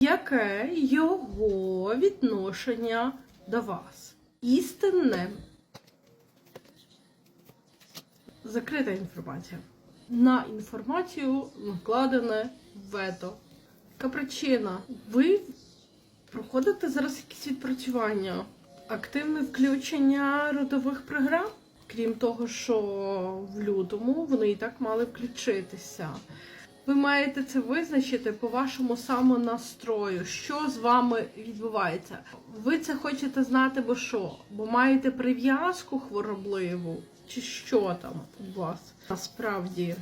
Яке його відношення до вас? Істинне. Закрита інформація. На інформацію накладене вето. Яка причина? Ви проходите зараз якісь відпрацювання, активне включення родових програм. Крім того, що в лютому вони і так мали включитися. Ви маєте це визначити по вашому самонастрою, що з вами відбувається. Ви це хочете знати, бо що? Бо маєте прив'язку хворобливу, чи що там у вас насправді?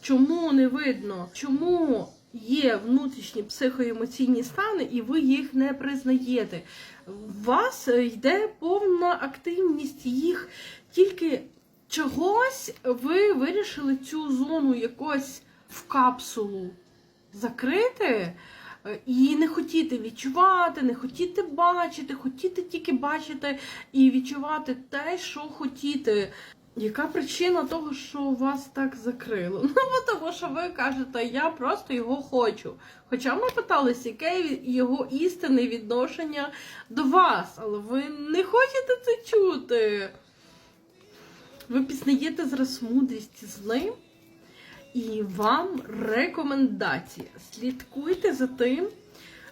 Чому не видно? Чому є внутрішні психоемоційні стани, і ви їх не признаєте? У вас йде повна активність їх, тільки чогось ви вирішили цю зону якось в капсулу закрити. е, І не хотіти відчувати, не хотіти бачити, хотіти тільки бачити і відчувати те, що хотіти. Яка причина того, що вас так закрило? Ну, тому що ви кажете, я просто його хочу. Хоча ми питалися, яке його істинне відношення до вас, але ви не хочете це чути. Ви пізнаєте зараз мудрість з ним, і вам рекомендація. Слідкуйте за тим,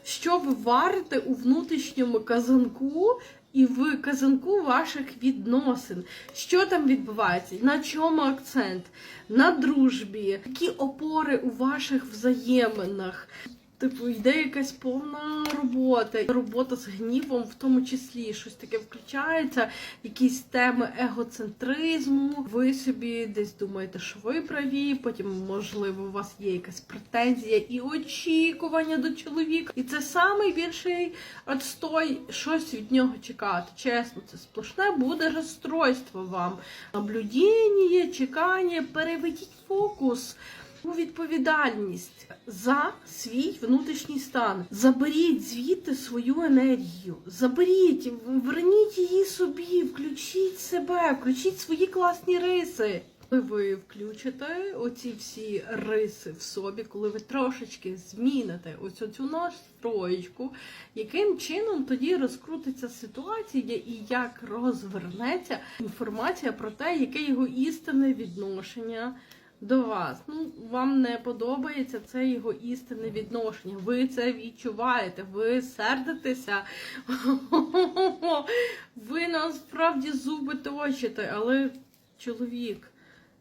що ви варите у внутрішньому казанку і в казанку ваших відносин. Що там відбувається? На чому акцент? На дружбі, які опори у ваших взаєминах. Типу, йде якась повна робота, робота з гнівом, в тому числі щось таке включається, якісь теми егоцентризму. Ви собі десь думаєте, що ви праві, потім, можливо, у вас є якась претензія і очікування до чоловіка. І це найбільший отстой, щось від нього чекати. Чесно, це сплошне буде розстройство вам. Наблюдіння, чекання, переведіть фокус відповідальність за свій внутрішній стан. Заберіть звідти свою енергію. Заберіть, верніть її собі, включіть себе, включіть свої класні риси. Коли ви включите оці всі риси в собі, коли ви трошечки зміните ось цю настроєчку, яким чином тоді розкрутиться ситуація і як розвернеться інформація про те, яке його істинне відношення до вас. Ну, вам не подобається це його істинне відношення. Ви це відчуваєте, ви сердитеся. Ви насправді зуби точите, але чоловік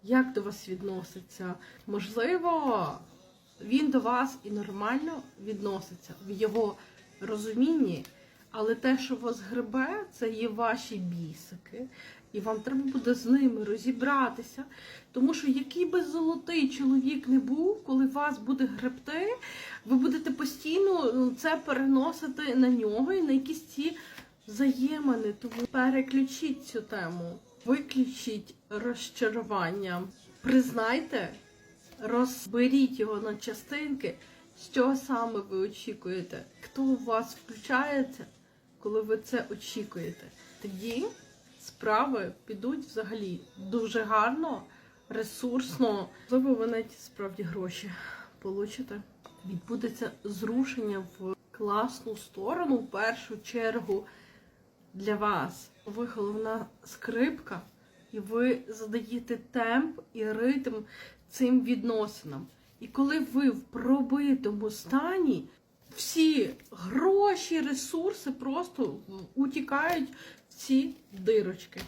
як до вас відноситься? Можливо, він до вас і нормально відноситься в його розумінні, але те, що вас гребе, це є ваші бісики. І вам треба буде з ними розібратися. Тому що який би золотий чоловік не був, коли вас буде гребти, ви будете постійно ну, це переносити на нього і на якісь ці взаємини. Тому переключіть цю тему, виключіть розчарування, признайте, розберіть його на частинки, що саме ви очікуєте, хто у вас включається, коли ви це очікуєте. Тоді справи підуть взагалі дуже гарно, ресурсно. Можливо, ви навіть справді гроші получите. Відбудеться зрушення в класну сторону в першу чергу для вас. Ви головна скрипка, і ви задаєте темп і ритм цим відносинам. І коли ви в пробитому стані, всі гроші, ресурси просто утікають ці дирочки.